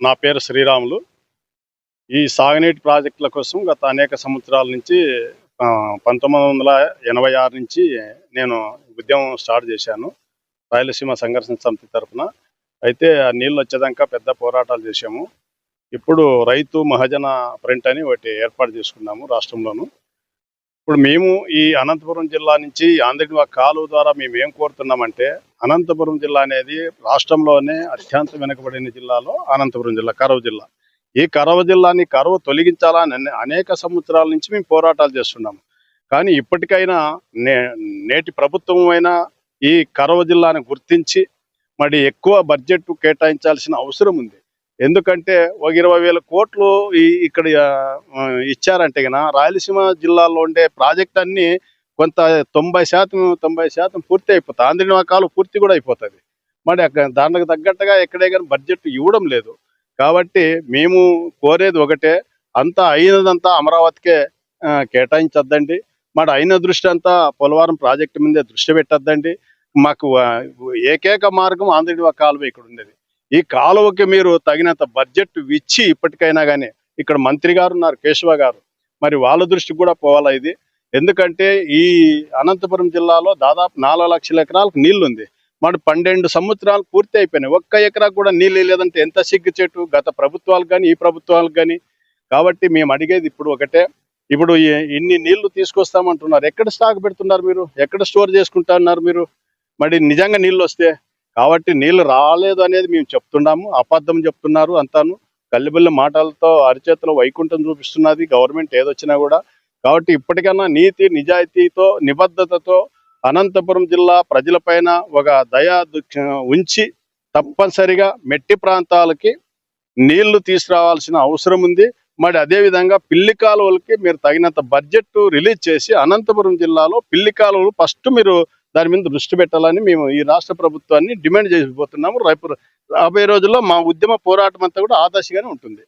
నా పేరు శ్రీరాములు. ఈ సాగునీటి ప్రాజెక్టుల కోసం గత అనేక సంవత్సరాల నుంచి పంతొమ్మిది వందల ఎనభై ఆరు నుంచి నేను ఉద్యమం స్టార్ట్ చేశాను రాయలసీమ సంఘర్షణ సమితి తరఫున అయితే ఆ నీళ్ళు వచ్చేదాకా పెద్ద పోరాటాలు చేశాము. ఇప్పుడు రైతు మహాజన ఫ్రంట్ అని ఒకటి ఏర్పాటు చేసుకున్నాము రాష్ట్రంలోను. ఇప్పుడు మేము ఈ అనంతపురం జిల్లా నుంచి ఆంధ్రవా కాలువ ద్వారా మేము ఏం కోరుతున్నామంటే అనంతపురం జిల్లా అనేది రాష్ట్రంలోనే అత్యంత వెనుకబడిన జిల్లాలో అనంతపురం జిల్లా కరవ జిల్లా. ఈ కరవ జిల్లాని కరువు తొలగించాలని అనేక సంవత్సరాల నుంచి మేము పోరాటాలు చేస్తున్నాము కానీ ఇప్పటికైనా నే నేటి ప్రభుత్వం అయినా ఈ కరవ జిల్లాని గుర్తించి మరి ఎక్కువ బడ్జెట్ కేటాయించాల్సిన అవసరం ఉంది. ఎందుకంటే ఒక ఇరవై వేల కోట్లు ఈ ఇక్కడ ఇచ్చారంటే గన రాయలసీమ జిల్లాలో ఉండే ప్రాజెక్ట్ అన్ని కొంత తొంభై శాతం తొంభై శాతం పూర్తి అయిపోతుంది ఆంధ్రనివాకాలు పూర్తి కూడా అయిపోతుంది మరి దానికి తగ్గట్టుగా ఎక్కడే కానీ బడ్జెట్ ఇవ్వడం లేదు. కాబట్టి మేము కోరేది ఒకటే అంతా అయినదంతా అమరావతికే కేటాయించద్దండి. మరి అయిన దృష్టి అంతా పోలవరం ప్రాజెక్టు మీదే దృష్టి పెట్టొద్దండి. మాకు ఏకైక మార్గం ఆంధ్రనివా కాలువ ఇక్కడ ఉండేది. ఈ కాలువకి మీరు తగినంత బడ్జెట్ ఇచ్చి ఇప్పటికైనా కానీ ఇక్కడ మంత్రి గారు ఉన్నారు కేశవ గారు. మరి వాళ్ళ దృష్టికి కూడా పోవాలా ఇది? ఎందుకంటే ఈ అనంతపురం జిల్లాలో దాదాపు నాలుగు లక్షల ఎకరాలకు నీళ్ళు ఉంది మరి పన్నెండు సంవత్సరాలు పూర్తి అయిపోయినాయి. ఒక్క ఎకరా కూడా నీళ్ళు లేదంటే ఎంత సిగ్గు చెట్టు గత ప్రభుత్వాలకు కానీ ఈ ప్రభుత్వాలకు కానీ కాబట్టి మేము అడిగేది ఇప్పుడు ఒకటే. ఇప్పుడు ఈ- ఇన్ని నీళ్ళు తీసుకొస్తామంటున్నారు. ఎక్కడ స్టాక్ పెడుతున్నారు మీరు? ఎక్కడ స్టోర్ చేసుకుంటున్నారు మీరు? మరి నిజంగా నీళ్ళు వస్తే కాబట్టి నీళ్ళు రాలేదు అనేది మేము చెప్తున్నాము అబద్ధం చెప్తున్నారు అంతాను. కల్లిబిల్ల మాటలతో అరిచేతిలో వైకుంఠం చూపిస్తున్నది గవర్నమెంట్ ఏదొచ్చినా కూడా. కాబట్టి ఇప్పటికన్నా నీతి నిజాయితీతో నిబద్ధతతో అనంతపురం జిల్లా ప్రజలపైన ఒక దయా ఉంచి తప్పనిసరిగా మెట్టి ప్రాంతాలకి నీళ్ళు తీసుకురావాల్సిన అవసరం ఉంది. మరి అదే విధంగా పిల్లి కాలువలకి మీరు తగినంత బడ్జెట్ రిలీజ్ చేసి అనంతపురం జిల్లాలో పిల్లి కాలువలు ఫస్ట్ మీరు దాని మీద దృష్టి పెట్టాలని మేము ఈ రాష్ట్ర ప్రభుత్వాన్ని డిమాండ్ చేసిపోతున్నాము రేపు రాబోయే రోజుల్లో మా ఉద్యమ పోరాటం అంతా కూడా ఆదర్శగానే ఉంటుంది.